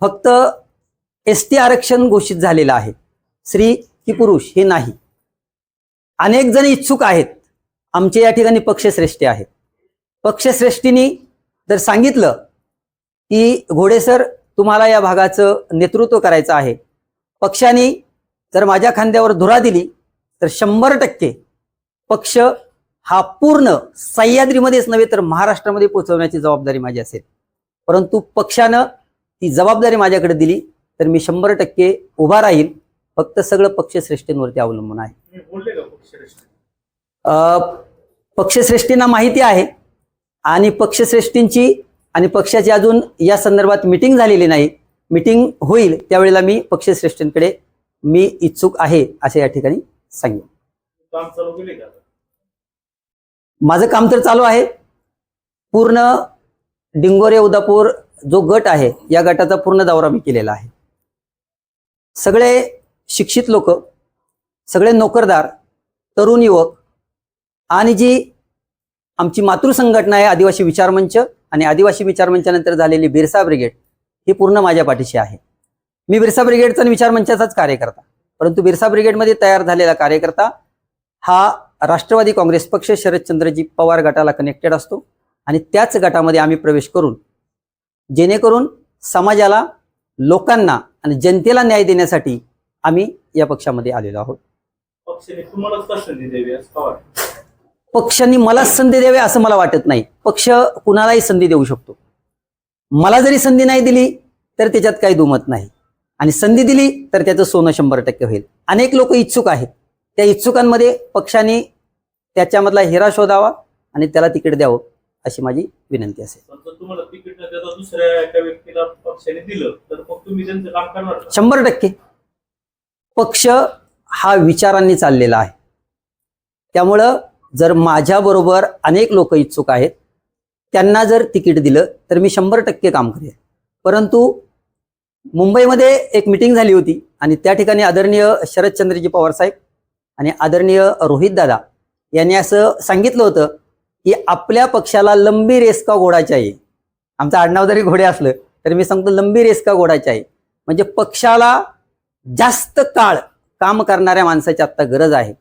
फक्त S T आरक्षण घोषित झालेलं आहे. स्त्री की पुरुष हे नाही. अनेक जण इच्छुक आहेत. आमचे या ठिकाणी पक्षश्रेष्ठी आहेत. पक्षश्रेष्ठींनी जर सांगितलं की घोडेसर तुम्हाला या भागाचं नेतृत्व करायचं आहे. पक्षाने जर माझ्या खांद्यावर धुरा दिली तर शंभर टक्के पक्ष हा पूर्ण सह्याद्रीमध्येच नव्हे तर महाराष्ट्रामध्ये पोहोचवण्याची जबाबदारी माझी असेल. परंतु पक्षानं ती जबाबदारी माझ्याकडे दिली तर मी शंभर टक्के उभा राहील. फक्त सगळं पक्षश्रेष्ठींवरती अवलंबून आहे. पक्षश्रेष्ठींना माहिती आहे आणि पक्षश्रेष्ठींची आणि पक्षाची अजून या संदर्भात मिटिंग झालेली नाही. मिटिंग होईल त्यावेळेला मी पक्षश्रेष्ठींकडे मी इच्छुक आहे असे या ठिकाणी सांगेन? माझं काम तर चालू आहे. पूर्ण डिंगोरे उदापूर जो गट आहे या गटाचा पूर्ण दौरा मी केलेला आहे. सगळे शिक्षित लोक सगळे नोकरदार तरुण युवक आणि जी आमची मातृसंघटना आहे आदिवासी विचारमंच आणि आदिवासी विचारमंचानंतर झालेली बिरसा ब्रिगेड ही पूर्ण माझ्या पाठीशी आहे. मी बिरसा ब्रिगेडचा आणि विचारमंचाचाच कार्यकर्ता परंतु बिरसा ब्रिगेडमध्ये तयार झालेला कार्यकर्ता हा राष्ट्रवादी काँग्रेस पक्ष शरदचंद्रजी पवार गटाला कनेक्टेड असतो आणि त्याच गटामध्ये आम्ही प्रवेश करून जेणेकरून समाजाला लोकांना आणि जनतेला न्याय देण्यासाठी आम्ही या पक्षामध्ये आलेलो आहोत. पक्षाने मला संधी द्यावी असं मला वाटत नाही. पक्ष कुणालाही संधी देऊ शकतो. मला जरी संधी नाही दिली तर त्याच्यात काही दुमत नाही. आणि संधी दिली तर त्याचं सोनं शंभर टक्के होईल. अनेक लोक इच्छुक आहेत. त्या इच्छुकांमध्ये पक्षाने त्याच्यामधला हिरा शोधावा आणि त्याला तिकीट द्यावं. अशी माझी विनंती असेल? शंभर टक्के. पक्ष हा विचारांनी चाललेला आहे. त्यामुळं जर माझ्याबरोबर अनेक लोक इच्छुक आहेत त्यांना जर तिकीट दिलं तर मी शंभर टक्के काम करेन परंतु मुंबईमध्ये एक मिटिंग झाली होती आणि त्या ठिकाणी आदरणीय शरदचंद्रजी पवार साहेब आणि आदरणीय रोहित दादा यांनी असं सांगितलं होतं की आपल्या पक्षाला लंबी रेस का घोडायची आहे? आमचं आडनाव जरी घोडे असलं तरी मी सांगतो लंबी रेस का घोडायची आहे? म्हणजे पक्षाला जास्त काळ काम करणाऱ्या माणसाची आत्ता गरज आहे.